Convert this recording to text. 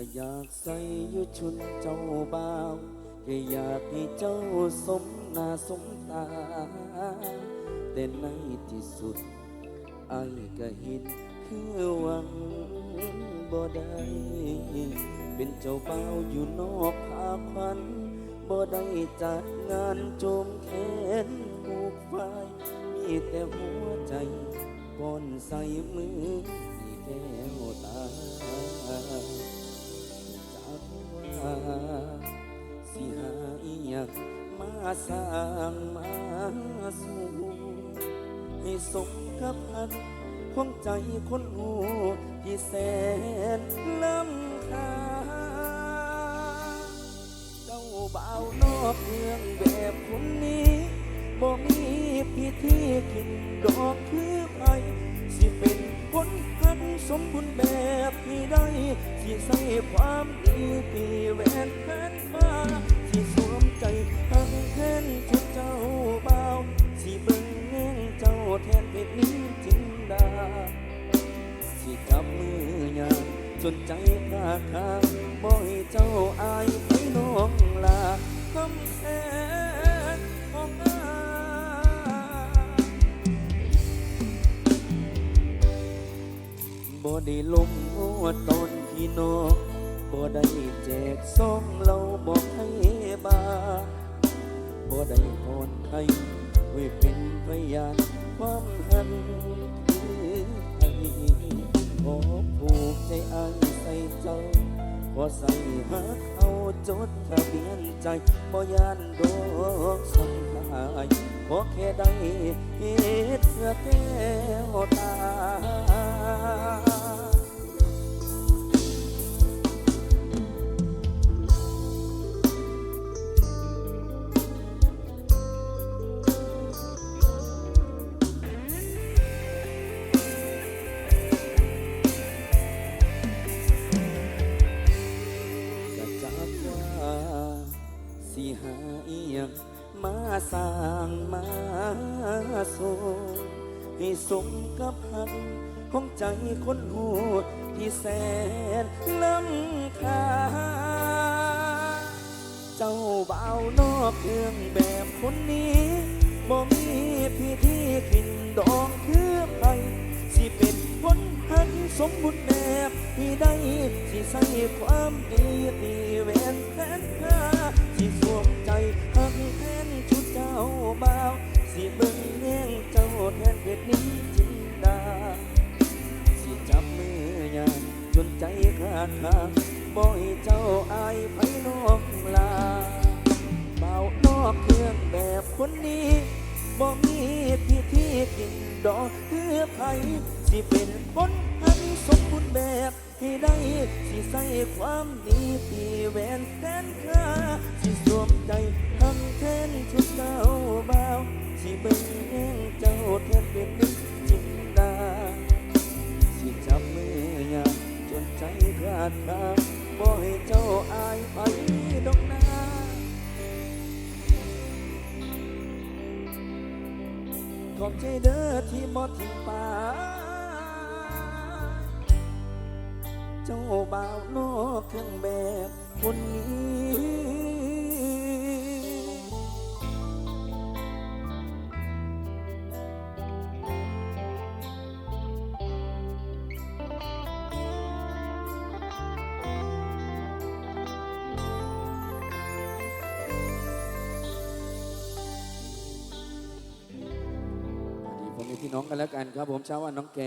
ก็อยากใส่อยุชุนเจ้าบ่าวก็อยากให้เจ้าสมหน้าสมตา แต่ในที่สุดไอ้ก็เห็นคือหวังบ่ได้เป็นเจ้าบ่าวอยู่นอกผาควันบ่ได้จัดงานโจมแขนผูกไฟมีแต่หัวใจก่อนใส่มือาสร้างมาสู่ให้สมกับพันของใจคนหูที่แสนล้ำค่าเจ้าบ่าวนอกเมืองแบบคนนี้บ่มีพิธีกินดอกคือไผสิเป็นคนพันสมบูรณ์แบบที่ได้สิใส่ความดีปีแหวนแทนฟ้าสิสวมใจ ชุดเจ้าบ่าสิเบิ่งแง่งเจ้าแทนเพชรนี้จินดา สิจับมือยางจนใจพาคางบ่ให้เจ้าอายไปน้องลาคำแสนของอาบ่ได้ลมโอ้ตอนพี่น้องบ่ได้แจกซองเราบอกให้บา บ่ได้ก่อนใครไว้เป็นพยานความหันคือไอ้ขอผูกใจอ้ายใส่เจ้าขอใส่หักเอาจดทะเบียนใจบ่ยานดอกสังหายขอแค่ได้เฮ็ดเพื่อแก้ว มาสร้างมาส่งให้สมกับหักของใจคนหูที่แสนล้ำค่าเจ้าบ่าวนอกเครื่องแบบคนนี้บ่มีพิธีกินดองคือไปสิเป็นคนหันสมบูรณ์แบบที่ได้สิใส่ความดีตีแหวนแทนค่า สิสวมใจหักแทนชุดเจ้าบ่าว สิเบิ่งแย่งเจ้าแทนเพชรนี้จินดา สิจับมือยางจนใจขาดทางบ่ให้เจ้าอายไปนอกลาเบานอกเครื่องแบบคนนี้บ่มีพิธีกินดอกเพื่อไผสิเป็นคนให้สมบูรณ์แบบ ที่ได้สิใส่ความดีปีแหวนแทนค่าสิสวมใจทั้งแทนชุดเจ้าบ่าวสิเบิ่งแย่งเจ้าแทนเป็นนิจินดา สิจับมือยามจนใจขาดคาบ่ให้เจ้าอายไปดอกนาขอบใจเด้อที่บ่ทิ้งป่า เจ้าบ่าวนอกเครื่องแบบคนนี้ผมมีพี่น้องกันแล้วกันครับผมเช้าวันน้องแก